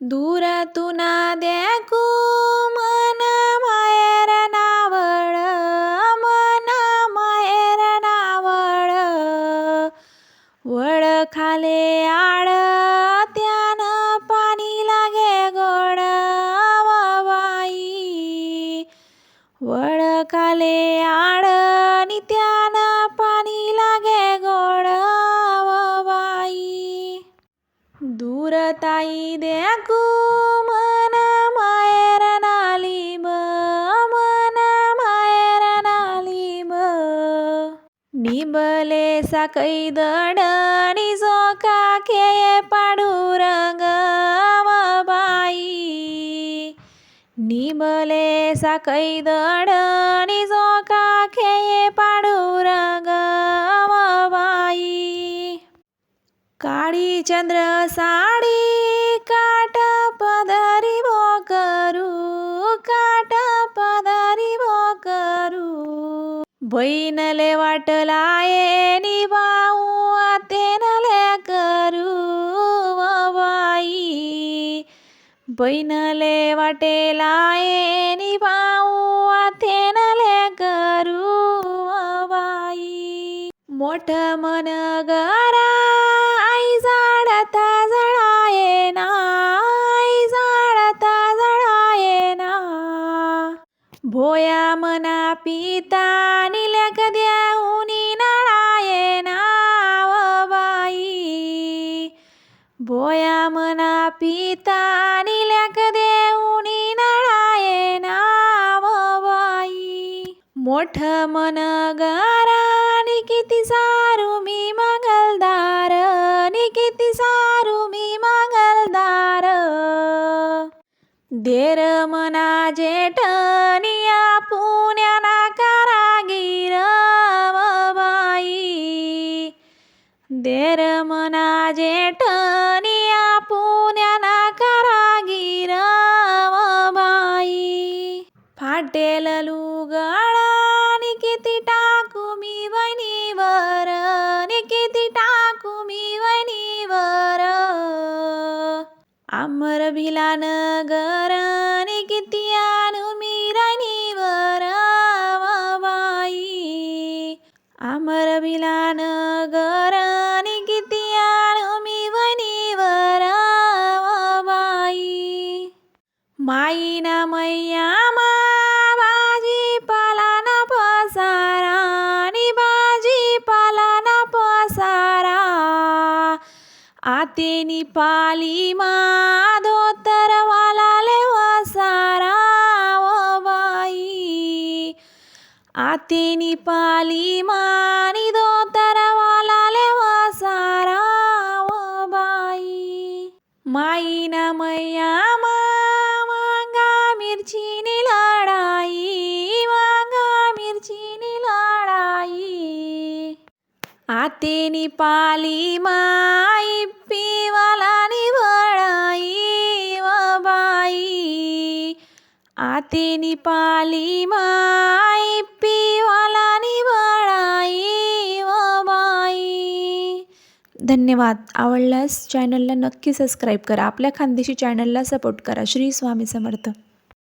दूर तुना देखू मन मायर नावळ मन मायर नावळ. वळ खाले आड त्यानं पाणी लागे गोड बाई वळ खाले आड नि त्यानं पाणी लागे दूर ताई देखू मन माहेर नालीब मन नाली ब निबले साकै दडणी जोका के पाडू रंग बाई निबले साकै दडणी निजो का साडी चंद्र साडी काट पदरी वो करू काट पदरी वो करू. बहीणले वाटला ये निभाऊ आतेनले करू व बाई. बहीणले वाटेला ये निभाऊ आतेनले करू व बाई. मोठ मन गरा भोया मना पिता निलक देऊनी नळाये ना बाई. भोया मना पिता निलक देऊनी नळाये ना बाई. मोठ मन गारा देर मना जेठनिया पुण्याना कारागीर बाई देर मना जेठनिया पुण्याना कारागीर बाई फाटेल लू आमर भिलान गर किती आणू मी राणीवर बाई. आमर भिलान गर किती आणू मी वणीवर व बाई. माईना मैया తేని పాలి మాధోత్తర వాళ్ళే వసారా ఓ బాయి. ఆ తేని పాలి మానిదోత్తర వాళ్ళే వసారా ఓ బాయి. మాయినమయ్యా మాంగా మిర్చిని లాడాయి మాంగా మిర్చిని లాడాయి ఆ తేని పాలి మాయి आतेनी पाली माई पिवालानी वळाई धन्यवाद. आवडल्यास चॅनलला नक्की सबस्क्राईब करा. आपल्या खानदेशी चॅनलला सपोर्ट करा. श्री स्वामी समर्थ.